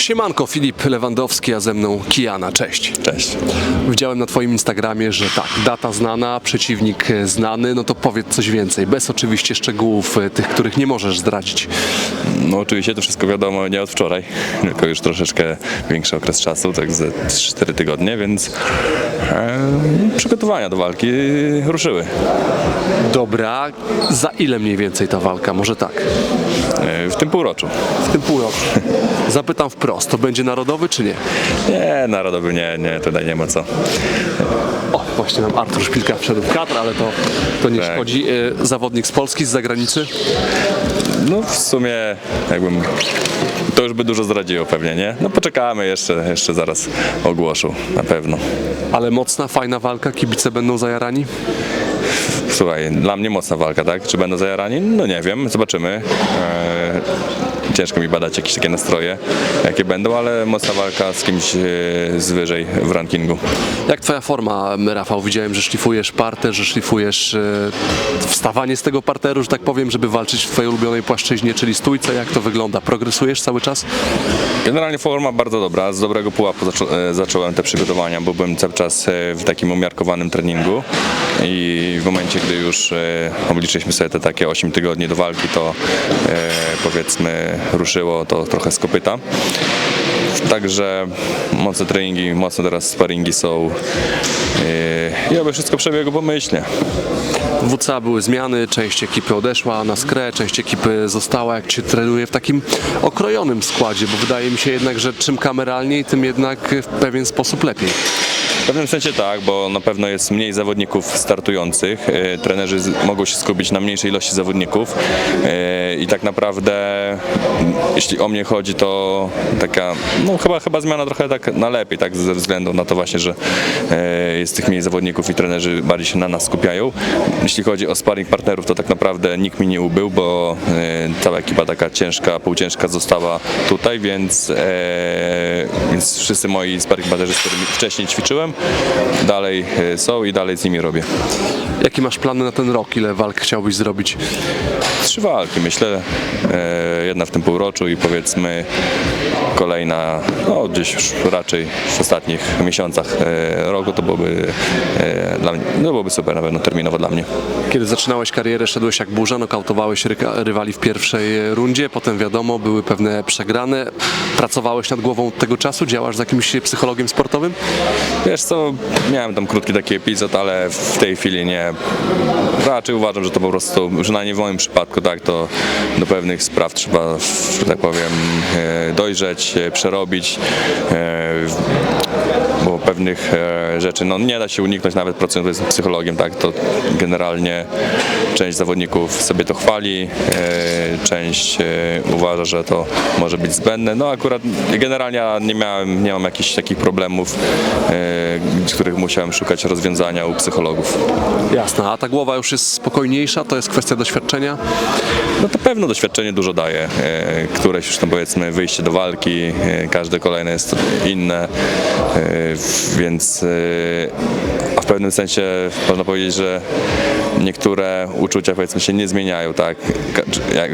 Siemanko, Filip Lewandowski, a ze mną Kijana. Cześć. Cześć. Widziałem na Twoim Instagramie, że tak, data znana, przeciwnik znany, no to powiedz coś więcej, bez oczywiście szczegółów, e, tych, których nie możesz zdradzić. No oczywiście to wszystko wiadomo nie od wczoraj, tylko już troszeczkę większy okres czasu, tak ze 4 tygodnie, więc e, przygotowania do walki ruszyły. Dobra, za ile mniej więcej ta walka? Może tak, E, tym półroczu. w tym półroczu. Zapytam wprost, to będzie narodowy czy nie? Nie, narodowy nie, nie, tutaj nie ma co. O, właśnie nam Artur Szpilka wszedł w kadr, ale to, to nie Tak. szkodzi. E, Zawodnik z Polski, z zagranicy? No w sumie jakbym, to już by dużo zdradziło pewnie, nie? No poczekamy jeszcze, jeszcze zaraz ogłoszą, na pewno. Ale mocna, fajna walka, kibice będą zajarani? Słuchaj, dla mnie mocna walka, tak? Czy będą zajarani? No nie wiem, zobaczymy. Ciężko mi badać jakieś takie nastroje, jakie będą, ale mocna walka z kimś e, z wyżej w rankingu. Jak twoja forma, Rafał? Widziałem, że szlifujesz parter, że szlifujesz e, wstawanie z tego parteru, że tak powiem, żeby walczyć w twojej ulubionej płaszczyźnie, czyli stójce. Jak to wygląda? Progresujesz cały czas? Generalnie forma bardzo dobra, z dobrego pułapu zaczą, e, zacząłem te przygotowania, bo byłem cały czas w takim umiarkowanym treningu i w momencie, gdy już obliczyliśmy sobie te takie 8 tygodni do walki, to powiedzmy ruszyło to trochę z kopyta. Także mocne treningi, mocne teraz sparingi są e, i oby wszystko przebiegło pomyślnie. W WCA były zmiany, część ekipy odeszła na skrę, część ekipy została. Jak się trenuje w takim okrojonym składzie, bo wydaje mi się jednak, że czym kameralniej, tym jednak w pewien sposób lepiej. W pewnym sensie tak, bo na pewno jest mniej zawodników startujących. E, Trenerzy mogą się skupić na mniejszej ilości zawodników E, i tak naprawdę jeśli o mnie chodzi, to taka, no chyba, chyba zmiana trochę tak na lepiej, tak ze względu na to właśnie, że e, jest tych mniej zawodników i trenerzy bardziej się na nas skupiają. Jeśli chodzi o sparring partnerów, to tak naprawdę nikt mi nie ubył, bo e, cała ekipa taka ciężka, półciężka została tutaj, więc, e, więc wszyscy moi sparring partnerzy, z którymi wcześniej ćwiczyłem, dalej są i dalej z nimi robię. Jakie masz plany na ten rok? Ile walk chciałbyś zrobić? Trzy walki, myślę, jedna w tym półroczu i powiedzmy kolejna, no gdzieś już raczej w ostatnich miesiącach e, roku, to byłoby, e, dla mnie, no byłoby super na pewno terminowo dla mnie. Kiedy zaczynałeś karierę, szedłeś jak burza, nokautowałeś rywali w pierwszej rundzie, potem wiadomo, były pewne przegrane. Pracowałeś nad głową od tego czasu? Działasz z jakimś psychologiem sportowym? Wiesz co, miałem tam krótki taki epizod, ale w tej chwili nie. Raczej uważam, że to po prostu, przynajmniej w moim przypadku, tak, to do pewnych spraw trzeba, że tak powiem, e, dojrzeć, e, przerobić, e, pewnych e, rzeczy no, nie da się uniknąć nawet pracując z psychologiem, tak, to generalnie część zawodników sobie to chwali, e, część e, uważa, że to może być zbędne, no akurat generalnie nie miałem, nie mam jakichś takich problemów, z których musiałem szukać rozwiązania u psychologów. Jasne, a ta głowa już jest spokojniejsza, to jest kwestia doświadczenia. No to pewno doświadczenie dużo daje. Któreś już tam powiedzmy wyjście do walki, każde kolejne jest inne, więc e, a w pewnym sensie można powiedzieć, że niektóre uczucia powiedzmy się nie zmieniają, tak?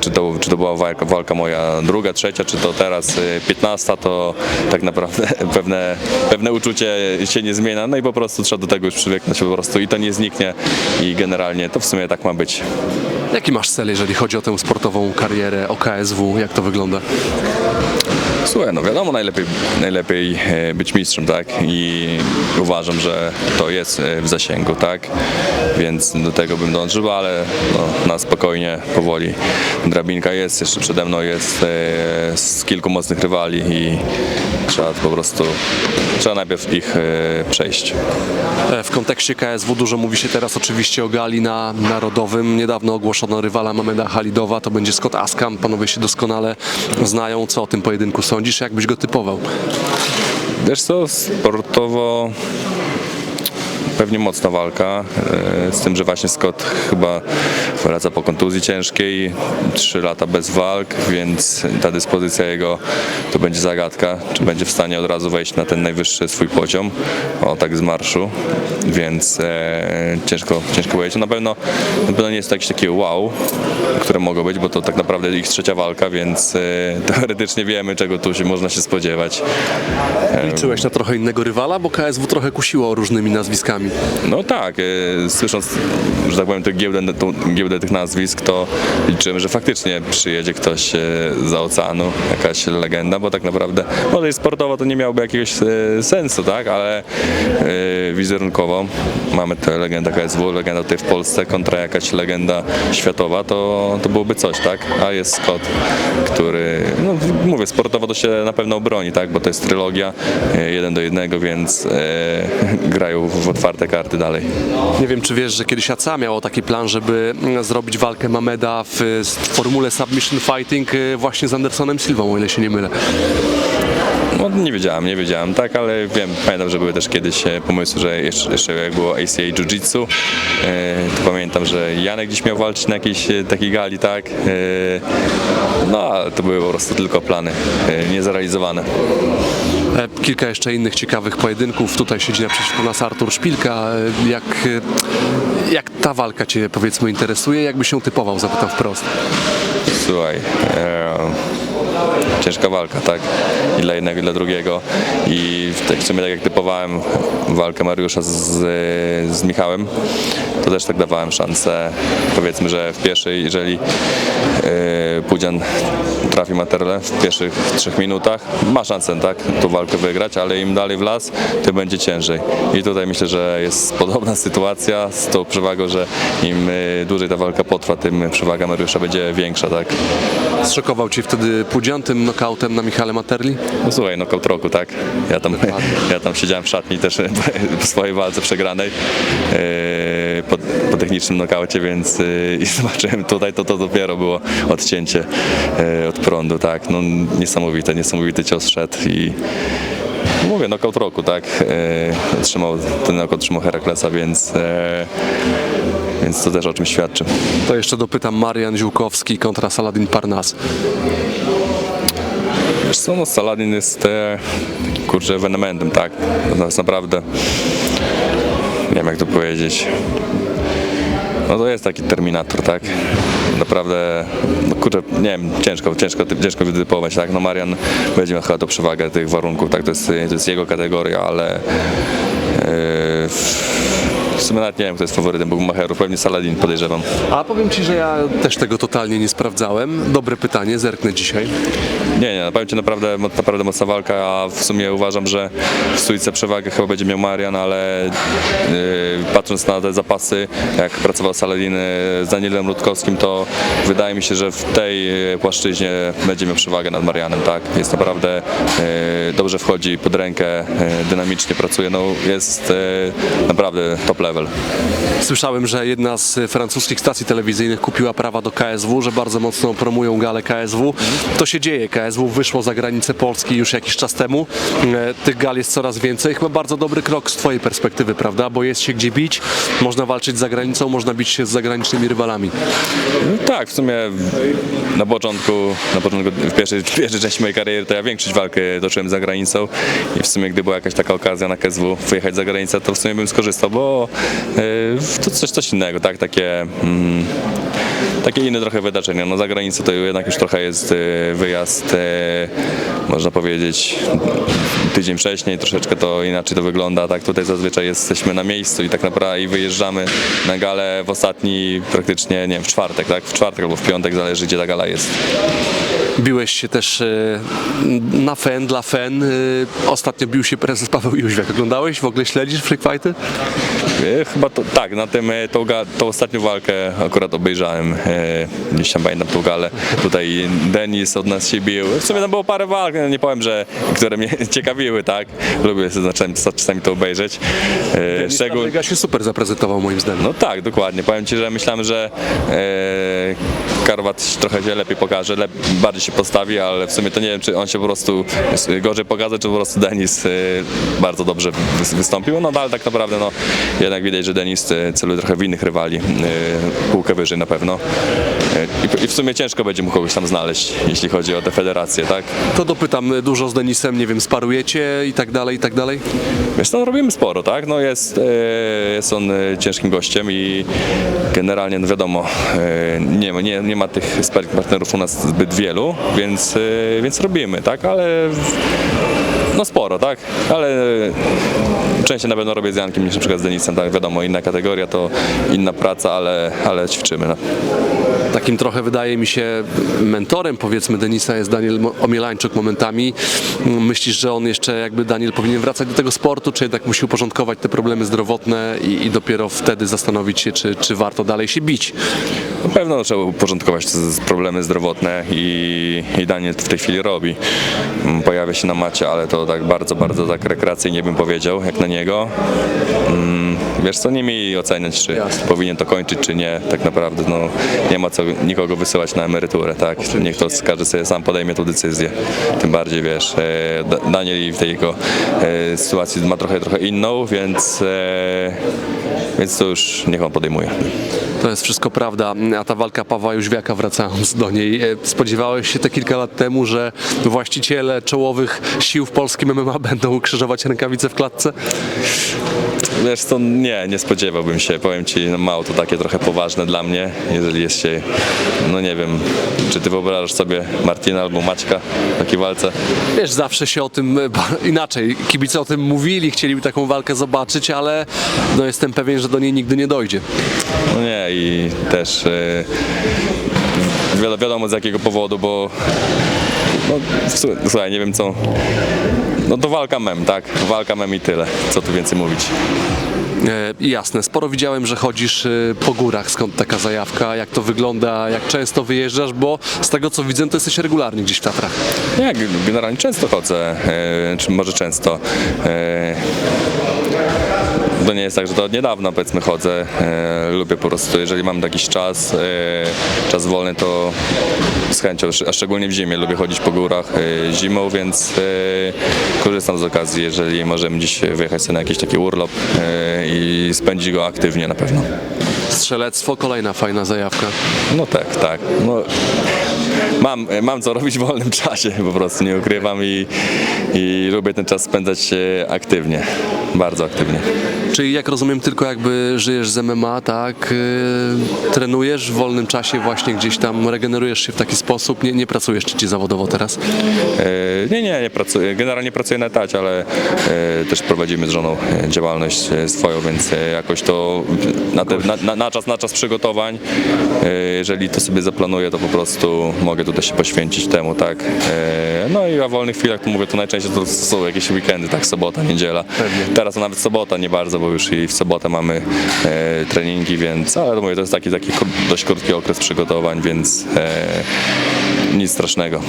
Czy, to, czy to była walka, walka moja druga, trzecia, czy to teraz e, piętnasta, to tak naprawdę pewne, pewne uczucie się nie zmienia, no i po prostu trzeba do tego już przywyknąć po prostu i to nie zniknie i generalnie to w sumie tak ma być. Jaki masz cel, jeżeli chodzi o tę sportową karierę, o KSW? Jak to wygląda? Słuchaj, no wiadomo, najlepiej, najlepiej e, być mistrzem, tak? I uważam, że to jest e, w zasięgu, tak? Więc do tego bym dążył, ale no, na spokojnie, powoli. Drabinka jest, jeszcze przede mną jest e, z kilku mocnych rywali i trzeba po prostu, trzeba najpierw ich e, przejść. E, W kontekście KSW dużo mówi się teraz oczywiście o gali na Narodowym. Niedawno ogłoszono rywala Mameda Halidowa, to będzie Scott Askam. Panowie się doskonale znają. Co o tym pojedynku sądzisz? Jak byś go typował? Wiesz co, sportowo pewnie mocna walka, e, z tym, że właśnie Scott chyba wraca po kontuzji ciężkiej, 3 lata bez walk, więc ta dyspozycja jego to będzie zagadka, czy będzie w stanie od razu wejść na ten najwyższy swój poziom, o tak z marszu, więc e, ciężko, ciężko powiedzieć. Na pewno, na pewno nie jest to jakieś takie wow, które mogą być, bo to tak naprawdę ich trzecia walka, więc e, teoretycznie wiemy, czego tu się można się spodziewać. Liczyłeś na trochę innego rywala, bo KSW trochę kusiło różnymi nazwiskami. No tak, e, słysząc, że tak powiem, tę giełdę, tą giełdę tych nazwisk, to liczymy, że faktycznie przyjedzie ktoś e, za oceanu, jakaś legenda, bo tak naprawdę może i sportowo to nie miałoby jakiegoś e, sensu, tak, ale wizerunkowo mamy tę legendę KSW, legenda tutaj w Polsce kontra jakaś legenda światowa, to, to byłoby coś, tak, a jest Scott, który, no mówię, sportowo to się na pewno obroni, tak, bo to jest trylogia, jeden do jednego, więc grają w otwarte karty dalej. Nie wiem, czy wiesz, że kiedyś ACA miało taki plan, żeby mm, zrobić walkę Mameda w, w formule Submission Fighting y, właśnie z Andersonem Silvą, o ile się nie mylę. No nie wiedziałem, nie wiedziałem, tak, ale wiem, pamiętam, że były też kiedyś e, pomysły, że jeszcze, jeszcze jak było ACA Jiu-Jitsu, e, to pamiętam, że Janek gdzieś miał walczyć na jakiejś e, takiej gali, tak, no ale to były po prostu tylko plany, e, niezrealizowane. E, Kilka jeszcze innych ciekawych pojedynków. Tutaj siedzi naprzeciwko nas Artur Szpilka. E, Jak, e, jak ta walka Cię powiedzmy interesuje? Jakby się typował? Zapytam wprost. Słuchaj, e, ciężka walka, tak? I dla jednego, i dla drugiego. I tak, w sumie tak jak typowałem walkę Mariusza z, z Michałem, to też tak dawałem szansę. Powiedzmy, że w pierwszej, jeżeli e, Pudzian trafi Materle w pierwszych trzech minutach, ma szansę, tak? Tu walkę wygrać, ale im dalej w las, tym będzie ciężej. I tutaj myślę, że jest podobna sytuacja z tą przewagą, że im e, dłużej ta walka potrwa, tym przewaga Mariusza będzie większa, tak? Zszokował Cię wtedy Pudzian tym knockautem na Michale Materli? No słuchaj, nokaut roku, tak? Ja tam, ja tam siedziałem w szatni też po swojej walce przegranej yy, po, po technicznym nokaucie, więc yy, i zobaczyłem tutaj, to to dopiero było odcięcie yy, od prądu, tak? No niesamowite, niesamowity cios szedł i mówię, nokaut roku, tak? Yy, trzymał, ten nokaut trzymał Heraklesa, więc więc to też o czym świadczy. To jeszcze dopytam Marian Ziółkowski kontra Saladin Parnas. Wiesz co, no Saladin jest e, kurczę ewenementem, tak? To jest naprawdę, nie wiem jak to powiedzieć, no to jest taki terminator, tak? Naprawdę, no kurczę, nie wiem, ciężko, ciężko, ciężko wytypować, tak? No Marian będzie miał chyba tą przewagę tych warunków, tak? To jest, to jest jego kategoria, ale e, w sumie nawet nie wiem, kto jest faworytem Bugmacherów, pewnie Saladin podejrzewam. A powiem Ci, że ja też tego totalnie nie sprawdzałem. Dobre pytanie, zerknę dzisiaj. Nie, nie, powiem Ci naprawdę, naprawdę mocna walka, a w sumie uważam, że w stójce przewagę chyba będzie miał Marian, ale yy, patrząc na te zapasy, jak pracował Saladin z Danielem Rutkowskim, to wydaje mi się, że w tej yy, płaszczyźnie będzie miał przewagę nad Marianem, tak? Jest naprawdę yy, dobrze wchodzi pod rękę, yy, dynamicznie pracuje, no jest yy, naprawdę top level. Słyszałem, że jedna z francuskich stacji telewizyjnych kupiła prawa do KSW, że bardzo mocno promują galę KSW. To się dzieje. KSW wyszło za granicę Polski już jakiś czas temu. E, Tych gal jest coraz więcej. Chyba bardzo dobry krok z Twojej perspektywy, prawda? Bo jest się gdzie bić, można walczyć za granicą, można bić się z zagranicznymi rywalami. Tak, w sumie na początku, na początku w pierwszej, w pierwszej części mojej kariery to ja większość walk e, toczyłem za granicą i w sumie gdy była jakaś taka okazja na KSW wyjechać za granicę, to w sumie bym skorzystał, bo to coś, coś innego, tak, takie mm, takie inne trochę wydarzenia. No za granicą to jednak już trochę jest e, wyjazd, e, można powiedzieć, tydzień wcześniej, troszeczkę to inaczej to wygląda, tak, tutaj zazwyczaj jesteśmy na miejscu i tak naprawdę i wyjeżdżamy na galę w ostatni, praktycznie, nie wiem, w czwartek, tak, w czwartek albo w piątek, zależy gdzie ta gala jest. Biłeś się też e, na fen, dla fen. E, Ostatnio bił się prezes Paweł Jóźwiak. Oglądałeś? W ogóle śledzisz freak fighty? E, Chyba to, tak, na tym, tą, tą ostatnią walkę akurat obejrzałem, gdzieś tam pamiętam tą galę, tutaj Denis od nas się bił, w sumie tam było parę walk, no nie powiem, że które mnie ciekawiły, tak, lubię sobie zacząłem czasami to obejrzeć, e, Szczególnie... się super zaprezentował moim zdaniem. no tak, dokładnie. Powiem Ci, że myślałem, że e, Karwat trochę się lepiej pokaże, lep, bardziej się postawi, ale w sumie to nie wiem, czy on się po prostu gorzej pokaże, czy po prostu Denis y, bardzo dobrze wys- wystąpił. No ale tak naprawdę no, jednak widać, że Denis y, celuje trochę w innych rywali, y, półkę wyżej na pewno. Y, I, I w sumie ciężko będzie mu kogoś tam znaleźć, jeśli chodzi o tę federację, tak? To dopytam, dużo z Denisem, nie wiem, sparujecie i tak dalej, i tak dalej? Wiesz, no robimy sporo, tak? No jest, e, jest on e, ciężkim gościem i generalnie, no wiadomo, e, nie, nie, nie ma tych sparring partnerów u nas zbyt wielu, więc, e, więc robimy, tak? Ale no sporo, tak? Ale częściej na pewno robię z Jankiem niż na przykład z Denisem, tak? Wiadomo, inna kategoria to inna praca, ale, ale ćwiczymy. No. Takim trochę wydaje mi się mentorem powiedzmy Denisa jest Daniel Omielańczuk momentami. Myślisz, że on jeszcze jakby Daniel powinien wracać do tego sportu, czy jednak musi uporządkować te problemy zdrowotne i, i dopiero wtedy zastanowić się, czy, czy warto dalej się bić? Na pewno trzeba uporządkować problemy zdrowotne i, i Daniel w tej chwili robi. Mm, Pojawia się na macie, ale to tak bardzo, bardzo tak rekreacyjnie bym powiedział, jak na niego. Mm, Wiesz co, nie mi oceniać, czy Jasne. powinien to kończyć, czy nie. Tak naprawdę no, nie ma co nikogo wysyłać na emeryturę, tak? Niech to każdy sobie sam podejmie tą decyzję. Tym bardziej, wiesz, e, Da- Daniel w tej jego e, sytuacji ma trochę, trochę inną, więc, e, więc to już niech on podejmuje. To jest wszystko prawda, a ta walka Pawła Jóźwiaka wracając do niej, e, spodziewałeś się te kilka lat temu, że właściciele czołowych sił w polskim MMA będą krzyżować rękawice w klatce? Wiesz co, nie, nie spodziewałbym się. Powiem Ci, no mało to takie trochę poważne dla mnie, jeżeli jest się, no nie wiem, czy Ty wyobrażasz sobie Martina albo Maćka w takiej walce? Wiesz, zawsze się o tym e, inaczej, kibice o tym mówili, chcieliby taką walkę zobaczyć, ale no jestem pewien, że do niej nigdy nie dojdzie. No nie i też e, wiadomo, wiadomo z jakiego powodu, bo no, słuchaj, nie wiem co, no to walka mem, tak? Walka mem i tyle, co tu więcej mówić. E, jasne, sporo widziałem, że chodzisz e, po górach, skąd taka zajawka, jak to wygląda, jak często wyjeżdżasz, bo z tego co widzę, to jesteś regularnie gdzieś w Tatrach. Nie, generalnie często chodzę, e, czy może często. E, to nie jest tak, że to od niedawna powiedzmy chodzę. E, lubię po prostu, jeżeli mam jakiś czas, e, czas wolny, to z chęcią, a szczególnie w zimie lubię chodzić po górach e, zimą, więc e, korzystam z okazji, jeżeli możemy dziś wyjechać sobie na jakiś taki urlop e, i spędzić go aktywnie na pewno. Strzelectwo, kolejna fajna zajawka. No tak, tak. No, mam, mam co robić w wolnym czasie, po prostu nie ukrywam i, i lubię ten czas spędzać e, aktywnie, bardzo aktywnie. Czyli jak rozumiem, tylko jakby żyjesz z MMA, tak, e, trenujesz w wolnym czasie właśnie gdzieś tam, regenerujesz się w taki sposób, nie, nie pracujesz czy ci zawodowo teraz? E, Nie, nie, nie pracuję. Generalnie pracuję na etacie, ale e, też prowadzimy z żoną e, działalność swoją, więc jakoś to na, te, na, na, na, czas, na czas przygotowań, jeżeli to sobie zaplanuję, to po prostu mogę tutaj się poświęcić temu, tak. No i w wolnych chwilach, to mówię, to najczęściej to są jakieś weekendy, tak, sobota, niedziela. Teraz nawet sobota nie bardzo, bo już i w sobotę mamy e, treningi, więc, ale to mówię, to jest taki, taki dość krótki okres przygotowań, więc e, nic strasznego.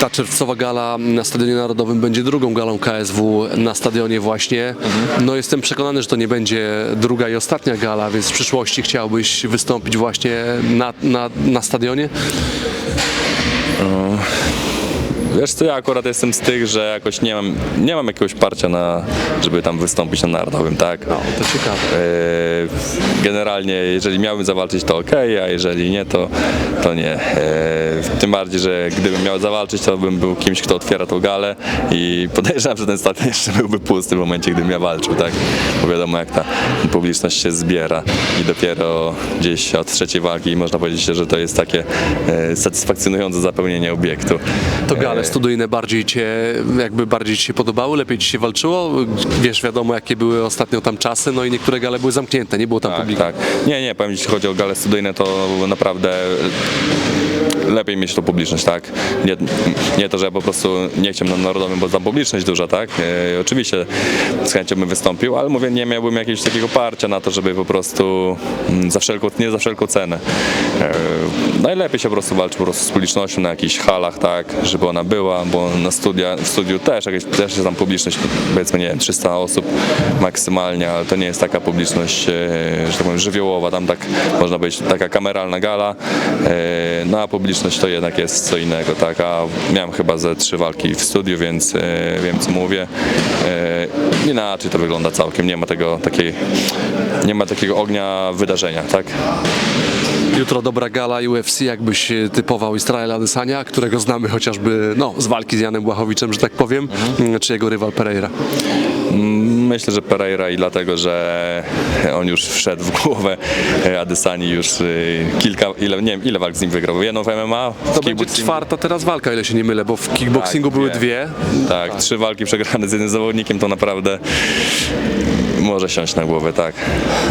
Ta czerwcowa gala na Stadionie Narodowym będzie drugą galą KSW na stadionie właśnie. No jestem przekonany, że to nie będzie druga i ostatnia gala, więc w przyszłości chciałbyś wystąpić właśnie na, na, na stadionie? Wiesz co, ja akurat jestem z tych, że jakoś nie mam, nie mam jakiegoś parcia na, żeby tam wystąpić na narodowym, tak? No, to ciekawe. E, Generalnie, jeżeli miałbym zawalczyć, to ok, a jeżeli nie, to, to nie. E, Tym bardziej, że gdybym miał zawalczyć, to bym był kimś, kto otwiera tą galę i podejrzewam, że ten stadion jeszcze byłby pusty w momencie, gdybym ja walczył, tak? Bo wiadomo, jak ta publiczność się zbiera i dopiero gdzieś od trzeciej walki można powiedzieć, że to jest takie e, satysfakcjonujące zapełnienie obiektu. To gale studyjne bardziej cię, jakby bardziej ci się podobały, lepiej ci się walczyło? Wiesz, wiadomo jakie były ostatnio tam czasy, no i niektóre gale były zamknięte, nie było tam Tak, publiki. tak. Nie, nie, powiem, jeśli chodzi o gale studyjne, to naprawdę lepiej mieć tą publiczność, tak? Nie, nie to, że ja po prostu nie chciałem na narodowym, bo tam publiczność duża, tak? E, oczywiście z chęcią bym wystąpił, ale mówię, nie miałbym jakiegoś takiego parcia na to, żeby po prostu mm, za wszelką, nie za wszelką cenę. E, najlepiej się po prostu walczy po prostu z publicznością na jakichś halach, tak? Żeby ona była, bo na studia, w studiu też, jakieś, też jest tam publiczność, powiedzmy, nie wiem, 300 osób maksymalnie, ale to nie jest taka publiczność, e, że tak powiem, żywiołowa, tam tak można powiedzieć, taka kameralna gala, e, no a publiczność to jednak jest co innego, tak, a miałem chyba ze trzy walki w studiu, więc e, wiem co mówię. E, Inaczej to wygląda całkiem, nie ma tego takiej, nie ma takiego ognia wydarzenia, tak. Jutro dobra gala UFC, jakbyś e, typował Israela Adesania, którego znamy chociażby no, z walki z Janem Błachowiczem, że tak powiem, mm, czy jego rywal Pereira. Myślę, że Pereira i dlatego, że on już wszedł w głowę Adesani już y, kilka, ile, nie wiem ile walk z nim wygrał, jedną w MMA, w To będzie czwarta teraz walka, ile się nie mylę, bo w kickboxingu Tak, były dwie. dwie. Tak, trzy walki przegrane z jednym zawodnikiem to naprawdę może siąść na głowę, tak.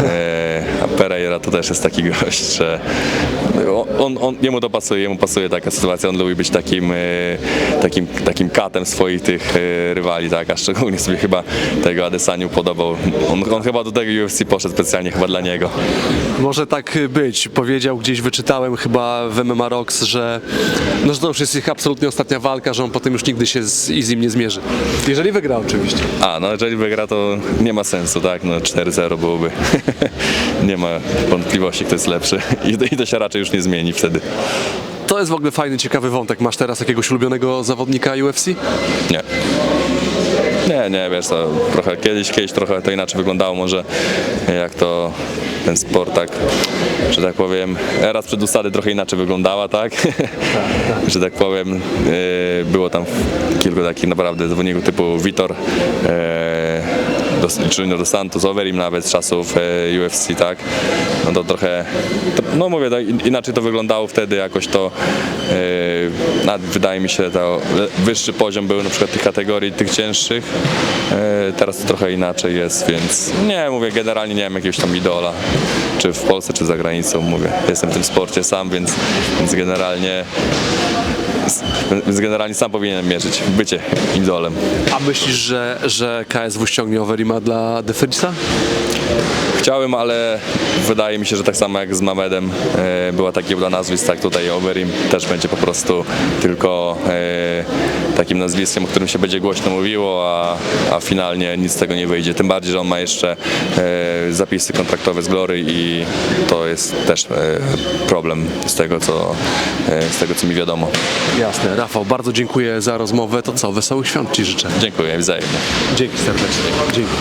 E, a Pereira to też jest taki gość, że on, on, jemu to pasuje, jemu pasuje taka sytuacja, on lubi być takim, e, takim, takim katem swoich tych e, rywali, tak, a szczególnie sobie chyba tego Adesaniu podobał. On, on chyba do tego UFC poszedł specjalnie chyba dla niego. Może tak być. Powiedział gdzieś, wyczytałem chyba w MMA Rocks, że, no, że to już jest ich absolutnie ostatnia walka, że on potem już nigdy się z Izim nie zmierzy. Jeżeli wygra oczywiście. A, no jeżeli wygra, to nie ma sensu, tak? No 4-0 byłoby. nie ma wątpliwości, kto jest lepszy. I I to się raczej już nie zmieni wtedy. To jest w ogóle fajny, ciekawy wątek. Masz teraz jakiegoś ulubionego zawodnika UFC? Nie. Nie, nie, wiesz co, trochę kiedyś, kiedyś trochę to inaczej wyglądało, może jak to ten sport tak, że tak powiem, era sprzed usady trochę inaczej wyglądała, tak? że tak powiem, yy, było tam kilku takich naprawdę zawodników typu Vitor, yy, dos, Junior Dos Santos, Overeem nawet z czasów e, UFC, tak? No to trochę, to, no mówię, tak, in- inaczej to wyglądało wtedy jakoś to, e, wydaje mi się, to wyższy poziom był na przykład tych kategorii, tych cięższych, e, teraz to trochę inaczej jest, więc nie, mówię, generalnie nie mam jakiegoś tam idola, czy w Polsce, czy za granicą, mówię, jestem w tym sporcie sam, więc, więc generalnie więc generalnie sam powinienem mierzyć bycie idolem. A myślisz, że, że KSW ściągnie Overima dla Defensa? Chciałem, ale wydaje mi się, że tak samo jak z Mamedem e, była ta giełda nazwisk, tak tutaj Overeem też będzie po prostu tylko e, takim nazwiskiem, o którym się będzie głośno mówiło, a, a finalnie nic z tego nie wyjdzie. Tym bardziej, że on ma jeszcze e, zapisy kontraktowe z Glory i to jest też problem z tego, co, z tego, co mi wiadomo. Jasne. Rafał, bardzo dziękuję za rozmowę. To co, wesołych świąt Ci życzę. Dziękuję, wzajemnie. Dzięki serdecznie. Dzięki.